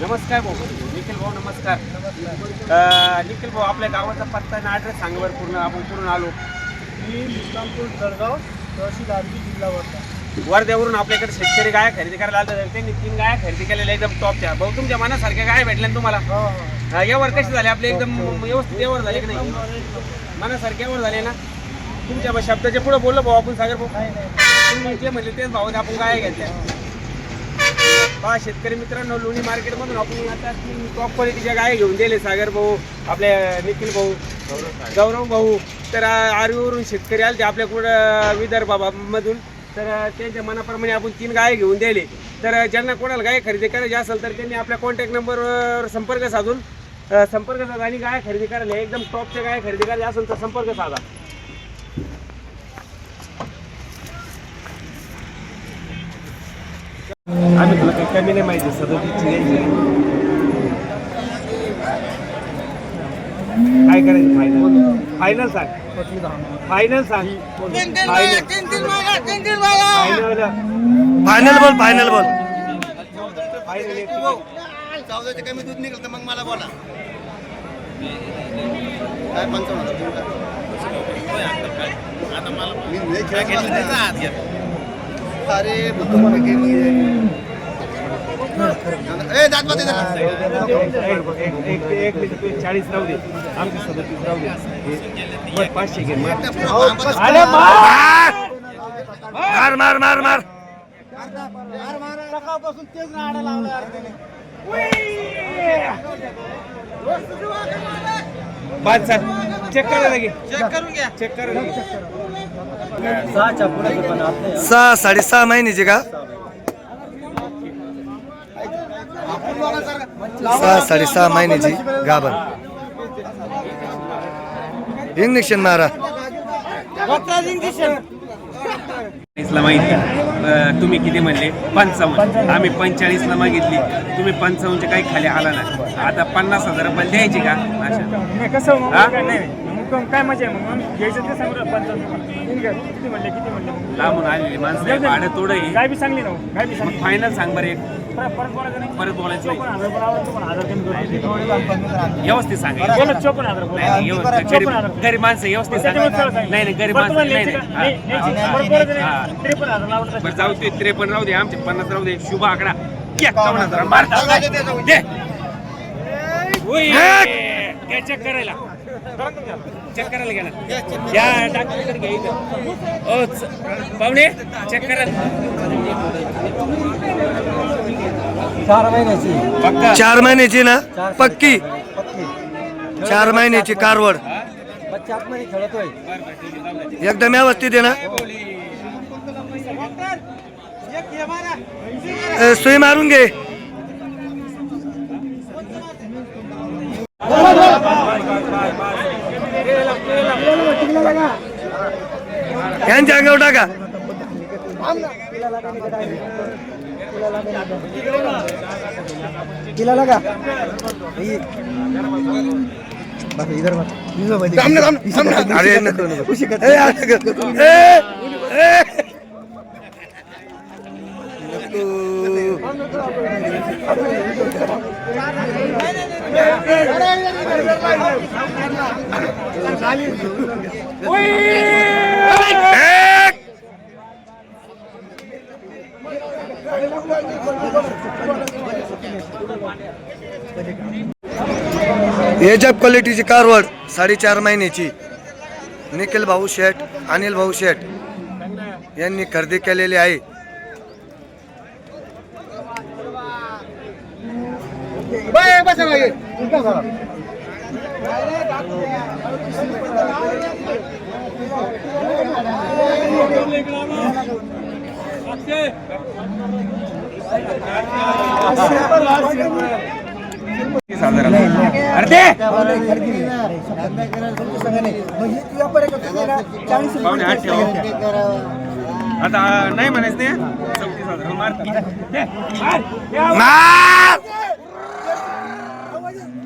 नमस्कार भाऊ. निखिल भाऊ नमस्कार. निखिल भाऊ आपल्या गावाचा पत्ता आणि ॲड्रेस सांग बरं पूर्ण. आपण पूर्ण आलो? मी इस्लामपूर जळगाव तहसील आरबी जिल्हा वर्धा. वर्ध्यावरून आपल्याकडे शेतकरी गाय खरेदी करायला आले तर त्यांनी तीन गाय खरेदी केलेल्या एकदम टॉपच्या भाऊ तुमच्या मनासारख्या गाय भेटल्या ना तुम्हाला? हा हा. हा, यावर कसे झाले? आपले एकदम व्यवस्थित यावर झाले की नाही? मनासारखे यावर झाले ना? तुमच्या शब्दाच्या पुढे बोललो भाऊ आपण सागर भाऊ. तुम्ही जे म्हणले तेच भाऊ आपण गाय घेतल्या. पहा शेतकरी मित्रांनो लोणी मार्केटमधून आपण आता तीन टॉप क्वालिटीच्या गाय घेऊन दिले सागर भाऊ आपले निखिल भाऊ गौरव भाऊ तर आरवीवरून शेतकरी आले ते आपल्या कुठं विदर्भामधून तर त्यांच्या मनाप्रमाणे आपण तीन गाय घेऊन दिले. तर ज्यांना कोणाला गाय खरेदी करायची असेल तर त्यांनी आपल्या कॉन्टॅक्ट नंबरवर संपर्क साधून संपर्क साधा आणि गाय खरेदी करायला एकदम टॉपच्या गाय खरेदी करायची असेल तर संपर्क साधा. आम्ही तुला काही कमी नाही माहिती सदतीसची द्यायची काय करायचं फायनल फायनल सांग. फायनल सांग. फायनल फायनल बोल फायनल बोल. फायनल एक चौदाचे कमी दूध निघलं तर मग मला बोला. काय पंचावन्न. अरे बुद्धू मला गेम ए दात बाते जरा. एक एक एक मिनिट तू चाळीस राहू दे. आमची सदतीस राहू दे. हे, वर पाचशे घे. मार. अरे मार! मार! मार सकाळपासून तेच लावलं सर चेक करा लगे. चेक करून घ्या. चेक करा लगे. सहाच्या पुढे पण आता सहा साडेसहा महिन्याची का सहा साडेसहा महिन्याची गाभण. इंजेक्शन मारा ला माहिती. तुम्ही किती म्हणले? पंचावन्न. आम्ही पंचेचाळीसला मागितली. तुम्ही पंचावन्नच्या काही खाली आला नाही. आता पन्नास हजार रुपये द्यायचे का? अशा. नाही मग हा? काय मजा आहे मग घ्यायचं ते सांगू पंचावन्न किती म्हणले किती म्हणले लांबून आलेली माणसं आहे, भाडं. काय बी चांगली ना हो. काय बी मग चांगली फायनल सांग बरं एक परत परत बोलायचं नाही परत बोलायचं चोपन्न नाही. हजार पण आवडतो पण हजार कमी करू व्यवस्थित सांगा बोला चोपन्न हजार बोला. नाही, नाही, व्यवस्थित. गरीब चोपन्न हजार. गरीब माणसं व्यवस्थित सांगा त्याच्यामुळे सरळ सांगितलं. नाही नाही गरीब माणसं तुम्हाला नाही न्यायची का? नाही नाही, न्यायची. हा, हा, हा. त्रेपन्न हजार बरं जाऊ ते त्रेपन्न राहू दे आमचे पन्नास राहू दे शुभ आकडा हजार मार दे उई, घे चेक करायला. चेक करायला ना या डॉक्टरकडे घ्या इथं. ओ पाहुणे चेक करायला चार महिन्याची. पक्का? चार महिन्याची ना? पक्की? चार महिन्याची कारवड. एकदम व्यवस्थित आहे ना? सुई मारून घे. यांच्या अंगावर टाका. तिला लगा. ए, अरे नको. ए, ए. नको. एक. एजब क्वालिटीची कारवड साडेचार महिन्याची. निखिल भाऊ शेठ अनिल भाऊ शेठ यांनी खरेदी केलेली आहे. तीस हजाराला. अरे दे पाहुणे आठ ठेवा. आता नाही म्हणायचं हजार. मार दे. मार. मार! एक! डॉक्टरकडे घे